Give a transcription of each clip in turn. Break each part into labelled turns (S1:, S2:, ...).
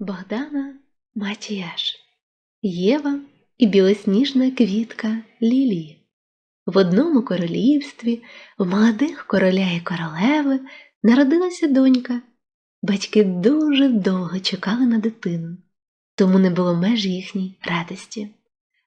S1: Богдана Матіяш, Єва і білосніжна квітка Лілії. В одному королівстві, в молодих короля і королеви, народилася донька. Батьки дуже довго чекали на дитину, тому не було меж їхній радості.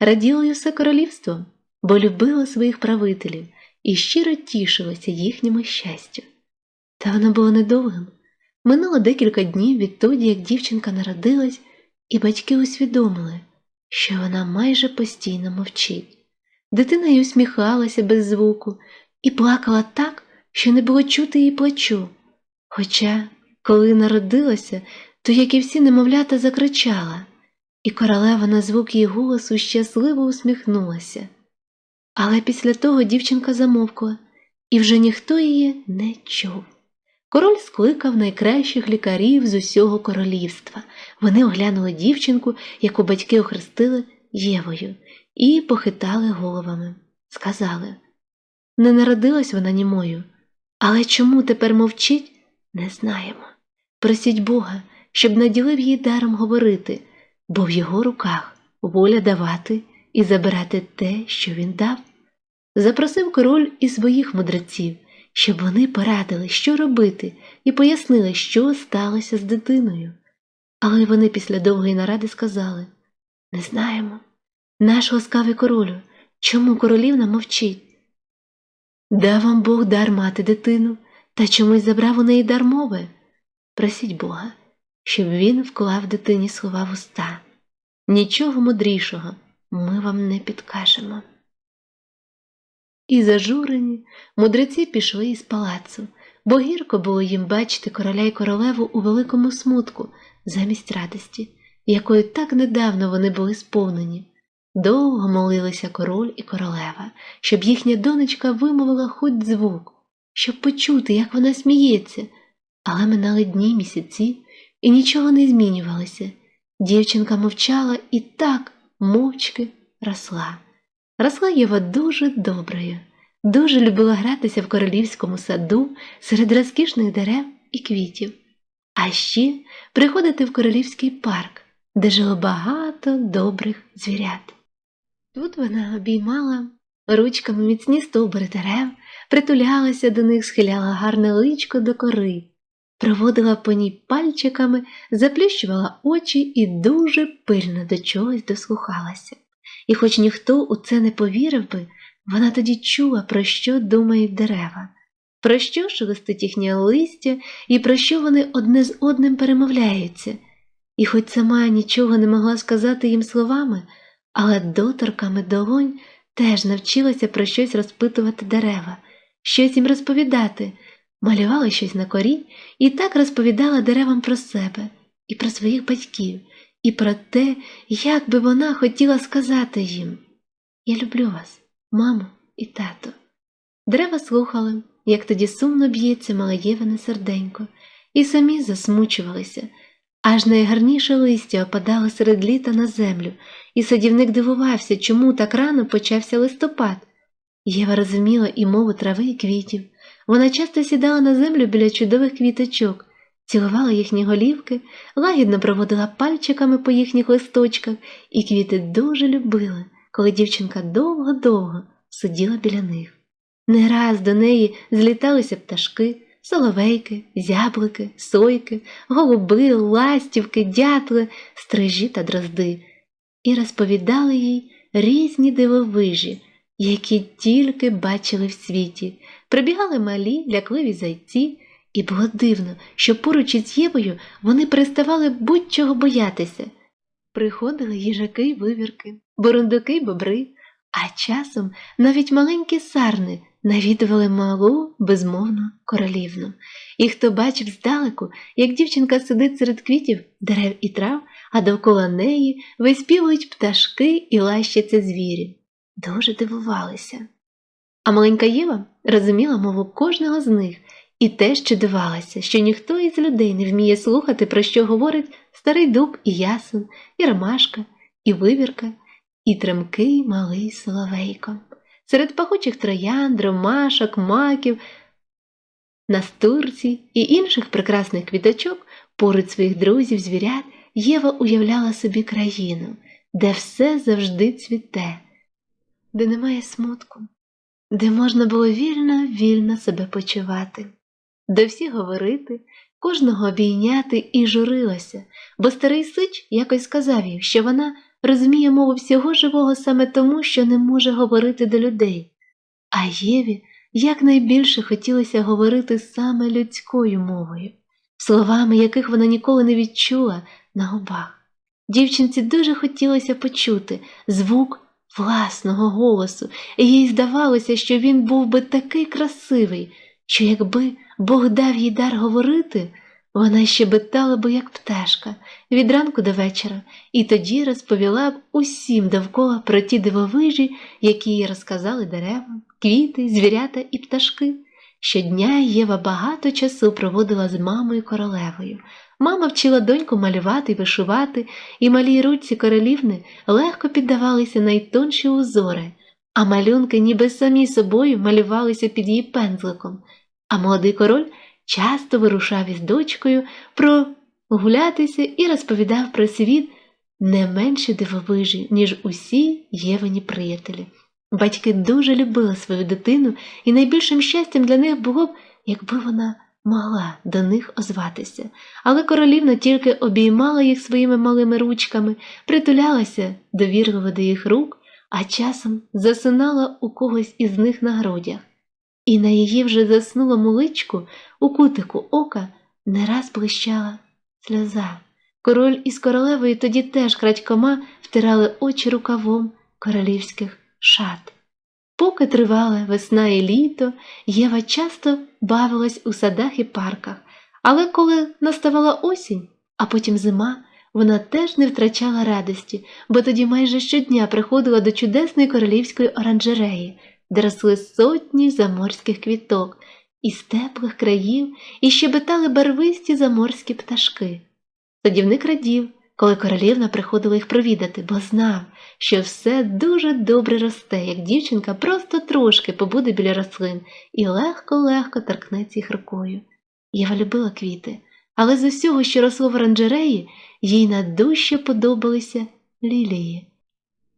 S1: Раділо й усе королівство, бо любило своїх правителів і щиро тішилося їхньому щастю. Та воно було недовгим. Минуло декілька днів відтоді, як дівчинка народилась, і батьки усвідомили, що вона майже постійно мовчить. Дитина й усміхалася без звуку і плакала так, що не було чути її плачу. Хоча, коли народилася, то, як і всі немовлята, закричала, і королева на звук її голосу щасливо усміхнулася. Але після того дівчинка замовкла, і вже ніхто її не чув. Король скликав найкращих лікарів з усього королівства. Вони оглянули дівчинку, яку батьки охрестили Євою, і похитали головами. Сказали не народилась вона німою, але чому тепер мовчить, не знаємо. Просіть Бога, щоб наділив її даром говорити, бо в його руках воля давати і забирати те, що він дав. Запросив король і своїх мудреців щоб вони порадили, що робити, і пояснили, що сталося з дитиною. Але вони після довгої наради сказали не знаємо. Наш ласкавий королю, чому королівна мовчить? Дав вам Бог дар мати дитину, та чомусь забрав у неї дар мови. Просіть Бога, щоб він вклав дитині слова в уста. Нічого мудрішого ми вам не підкажемо. І зажурені мудреці пішли із палацу, бо гірко було їм бачити короля й королеву у великому смутку замість радості, якою так недавно вони були сповнені. Довго молилися король і королева, щоб їхня донечка вимовила хоч звук, щоб почути, як вона сміється, але минали дні місяці, і нічого не змінювалося. Дівчинка мовчала і так мовчки росла. Росла Єва дуже доброю, дуже любила гратися в королівському саду серед розкішних дерев і квітів, а ще приходити в королівський парк, де жило багато добрих звірят. Тут вона обіймала ручками міцні стовбури дерев, притулялася до них, схиляла гарне личко до кори, проводила по ній пальчиками, заплющувала очі і дуже пильно до чогось дослухалася. І хоч ніхто у це не повірив би, вона тоді чула, про що думають дерева, про що шелестить їхнє листя і про що вони одне з одним перемовляються, і хоч сама нічого не могла сказати їм словами, але доторками долонь теж навчилася про щось розпитувати дерева, щось їм розповідати, малювала щось на корі і так розповідала деревам про себе і про своїх батьків і про те, як би вона хотіла сказати їм Я люблю вас, мамо і тато. Дерева слухали, як тоді сумно б'ється малоєвине серденько, і самі засмучувалися, аж найгарніше листя опадало серед літа на землю, і садівник дивувався, чому так рано почався листопад. Єва розуміла і мову трави і квітів. Вона часто сідала на землю біля чудових квіточок, цілувала їхні голівки, лагідно проводила пальчиками по їхніх листочках, і квіти дуже любили, коли дівчинка довго-довго сиділа біля них. Не раз до неї зліталися пташки, соловейки, зяблики, сойки, голуби, ластівки, дятли, стрижі та дрозди, і розповідали їй різні дивовижі, які тільки бачили в світі, прибігали малі, лякливі зайці. І було дивно, що поруч із Євою вони переставали будь-чого боятися. Приходили їжаки й вивірки, бурундуки й бобри, а часом навіть маленькі сарни навідували малу безмовну королівну. І хто бачив здалеку, як дівчинка сидить серед квітів, дерев і трав, а довкола неї виспівують пташки і лащаться звірі. Дуже дивувалися. А маленька Єва розуміла мову кожного з них. І теж чудувалася, що ніхто із людей не вміє слухати, про що говорить старий дуб і ясен, і ромашка, і вивірка, і тремкий малий соловейко. Серед пахучих троянд, ромашок, маків, настурці і інших прекрасних квіточок поруч своїх друзів, звірят, Єва уявляла собі країну, де все завжди цвіте, де немає смутку, де можна було вільно, вільно себе почувати, де всі говорити, кожного обійняти і журилася, бо старий сич якось сказав їй, що вона розуміє мову всього живого саме тому, що не може говорити до людей. А Єві якнайбільше хотілося говорити саме людською мовою, словами, яких вона ніколи не відчула на губах. Дівчинці дуже хотілося почути звук власного голосу, і їй здавалося, що він був би такий красивий, що якби Бог дав їй дар говорити, вона щебетала би, як пташка, від ранку до вечора, і тоді розповіла б усім довкола про ті дивовижі, які їй розказали дерева, квіти, звірята і пташки. Щодня Єва багато часу проводила з мамою королевою. Мама вчила доньку малювати й вишивати, і малій руці королівни легко піддавалися найтонші узори, а малюнки ніби самі собою малювалися під її пензликом. А молодий король часто вирушав із дочкою прогулятися і розповідав про світ не менше дивовижі, ніж усі Євані приятелі. Батьки дуже любили свою дитину, і найбільшим щастям для них було б, якби вона могла до них озватися. Але королівна тільки обіймала їх своїми малими ручками, притулялася довірливо до їх рук, а часом засинала у когось із них на грудях. І на її вже заснулому личку у кутику ока не раз блищала сльоза. Король із королевою тоді теж крадькома втирали очі рукавом королівських шат. Поки тривала весна і літо, Єва часто бавилась у садах і парках, але коли наставала осінь, а потім зима, вона теж не втрачала радості, бо тоді майже щодня приходила до чудесної королівської оранжереї, де росли сотні заморських квіток із теплих країв і щебетали барвисті заморські пташки. Садівник радів, коли королівна приходила їх провідати, бо знав, що все дуже добре росте, як дівчинка просто трошки побуде біля рослин і легко-легко торкнеться їх рукою. Єва любила квіти, але з усього, що росло в оранжереї, їй надужче подобалися лілії.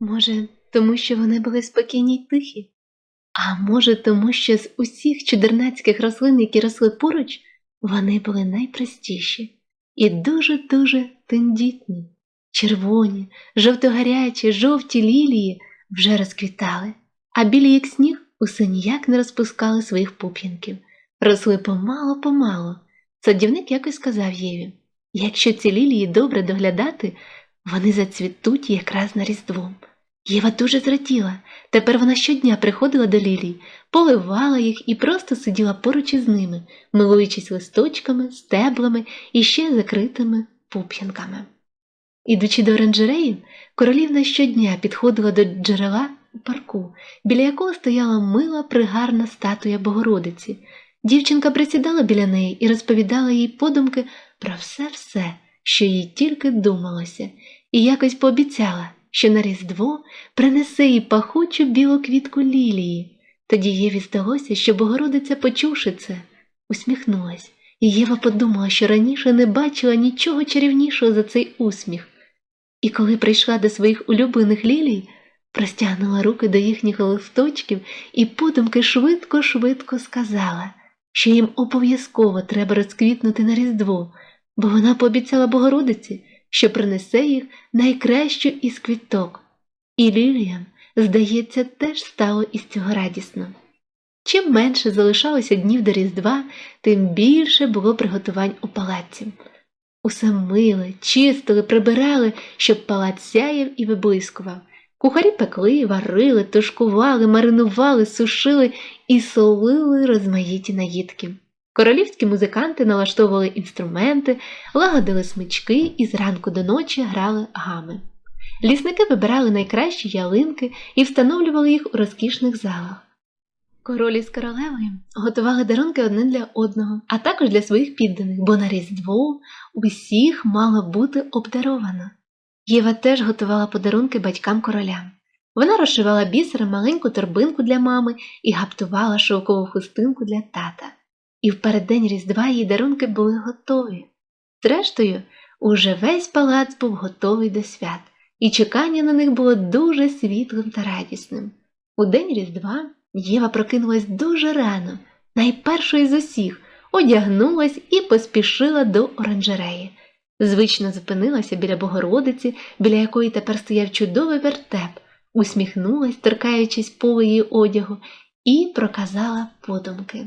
S1: Може, тому що вони були спокійні й тихі? А може, тому що з усіх чудернацьких рослин, які росли поруч, вони були найпростіші і дуже-дуже тендітні. Червоні, жовтогарячі, жовті лілії вже розквітали, а білі, як сніг, усе ніяк не розпускали своїх пуп'янків, росли помало-помало. Садівник якось сказав Єві, якщо ці лілії добре доглядати, вони зацвітуть якраз на різдво. Єва дуже зраділа. Тепер вона щодня приходила до лілій, поливала їх і просто сиділа поруч із ними, милуючись листочками, стеблами і ще закритими пуп'янками. Ідучи до оранжереї, королівна щодня підходила до джерела у парку, біля якого стояла мила пригарна статуя Богородиці. Дівчинка присідала біля неї і розповідала їй подумки про все-все, що їй тільки думалося, і якось пообіцяла що на Різдво принесе їй пахучу білу квітку лілії. Тоді Єві здалося, що Богородиця, почувши це, усміхнулась, і Єва подумала, що раніше не бачила нічого чарівнішого за цей усміх. І коли прийшла до своїх улюблених лілій, простягнула руки до їхніх листочків і подумки швидко-швидко сказала, що їм обов'язково треба розквітнути на Різдво, бо вона пообіцяла Богородиці, що принесе їх найкращу із квіток, і Ліліям, здається, теж стало із цього радісно. Чим менше залишалося днів до Різдва, тим більше було приготувань у палаці. Усе мили, чистили, прибирали, щоб палац сяяв і виблискував. Кухарі пекли, варили, тушкували, маринували, сушили і солили розмаїті наїдки. Королівські музиканти налаштовували інструменти, лагодили смички і зранку до ночі грали гами. Лісники вибирали найкращі ялинки і встановлювали їх у розкішних залах. Королі з королевою готували дарунки одне для одного, а також для своїх підданих, бо на Різдво усіх мало бути обдаровано. Єва теж готувала подарунки батькам королям. Вона розшивала бісером маленьку торбинку для мами і гаптувала шовкову хустинку для тата і в переддень Різдва її дарунки були готові. Зрештою, уже весь палац був готовий до свят, і чекання на них було дуже світлим та радісним. У день Різдва Єва прокинулась дуже рано, найпершою з усіх, одягнулась і поспішила до оранжереї. Звично зупинилася біля Богородиці, біля якої тепер стояв чудовий вертеп, усміхнулась, торкаючись полу її одягу, і проказала подумки.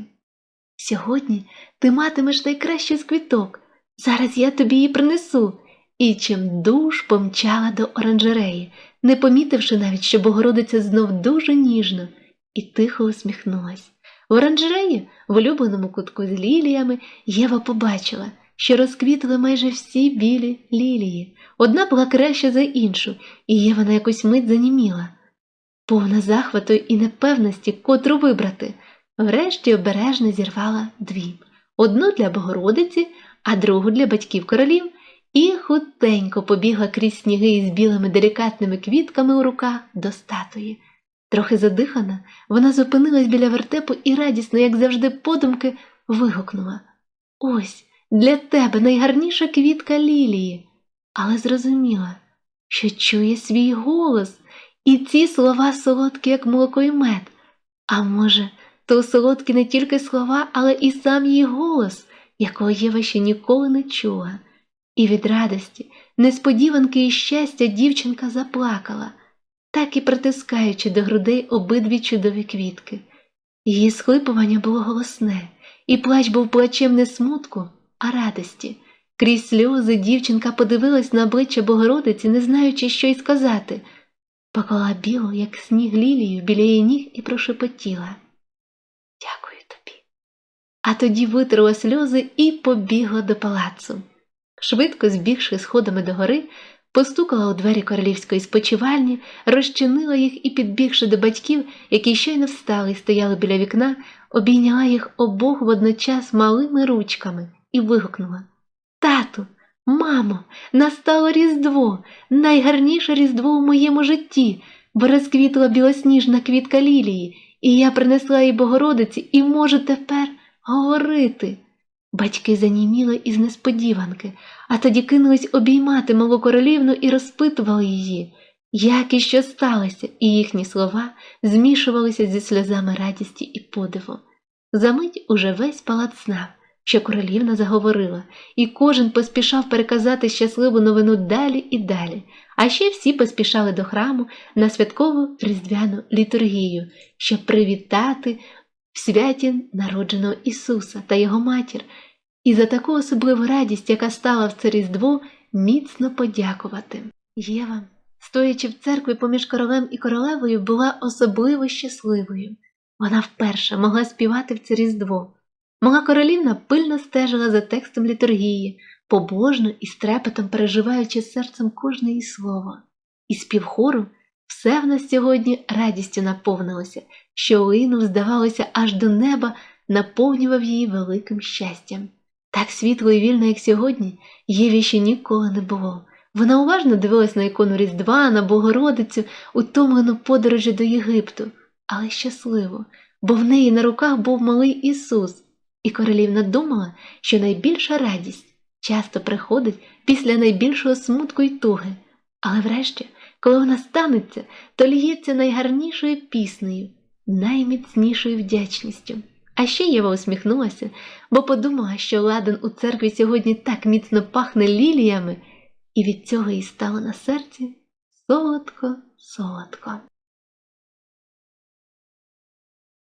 S1: Сьогодні ти матимеш найкращу з квіток. Зараз я тобі її принесу. І чим душ помчала до оранжереї, не помітивши навіть, що Богородиця знов дуже ніжно і тихо усміхнулась. В оранжереї, в улюбленому кутку з ліліями, Єва побачила, що розквітли майже всі білі лілії. Одна була краща за іншу, і Єва на якусь мить заніміла, повна захвату і непевності, котру вибрати. Врешті обережно зірвала дві: одну для Богородиці, а другу для батьків королів, і хутенько побігла крізь сніги із білими делікатними квітками у руках до статуї. Трохи задихана, вона зупинилась біля вертепу і радісно, як завжди, подумки, вигукнула Ось для тебе найгарніша квітка лілії. Але зрозуміла, що чує свій голос, і ці слова солодкі, як молоко і мед. А може, то солодкі не тільки слова, але і сам її голос, якого Єва ще ніколи не чула. І від радості, несподіванки і щастя дівчинка заплакала, так і притискаючи до грудей обидві чудові квітки. Її схлипування було голосне, і плач був плачем не смутку, а радості. Крізь сльози дівчинка подивилась на обличчя Богородиці, не знаючи, що й сказати, поклала білу, як сніг лілію, біля її ніг і прошепотіла. А тоді витерла сльози і побігла до палацу. Швидко збігши сходами до гори, постукала у двері королівської спочивальні, розчинила їх і, підбігши до батьків, які щойно встали і стояли біля вікна, обійняла їх обох водночас малими ручками і вигукнула. Тату, мамо, настало Різдво, найгарніше Різдво у моєму житті, бо розквітла білосніжна квітка лілії, і я принесла їй Богородиці і можу тепер говорити. Батьки заніміли із несподіванки, а тоді кинулись обіймати малу королівну і розпитували її, як і що сталося, і їхні слова змішувалися зі сльозами радісті і подиву. Замить уже весь палац знав, що королівна заговорила, і кожен поспішав переказати щасливу новину далі і далі, а ще всі поспішали до храму на святкову різдвяну літургію, щоб привітати в святі народженого Ісуса та Його матір, і за таку особливу радість, яка стала в це Різдво, міцно подякувати. Єва, стоячи в церкві поміж королем і королевою, була особливо щасливою. Вона вперше могла співати в це Різдво. Мала королівна пильно стежила за текстом літургії, побожно і з трепетом переживаючи серцем кожне її слово. І спів хору все в нас сьогодні радістю наповнилося, що линув, здавалося, аж до неба наповнював її великим щастям. Так світло і вільно, як сьогодні, Єві ще ніколи не було. Вона уважно дивилась на ікону Різдва, на Богородицю, утомлену подорожі до Єгипту, але щасливо, бо в неї на руках був малий Ісус, і королівна думала, що найбільша радість часто приходить після найбільшого смутку й туги, але врешті, коли вона станеться, то ліється найгарнішою піснею, найміцнішою вдячністю. А ще Єва усміхнулася, бо подумала, що ладан у церкві сьогодні так міцно пахне ліліями, і від цього їй стало на серці солодко, солодко.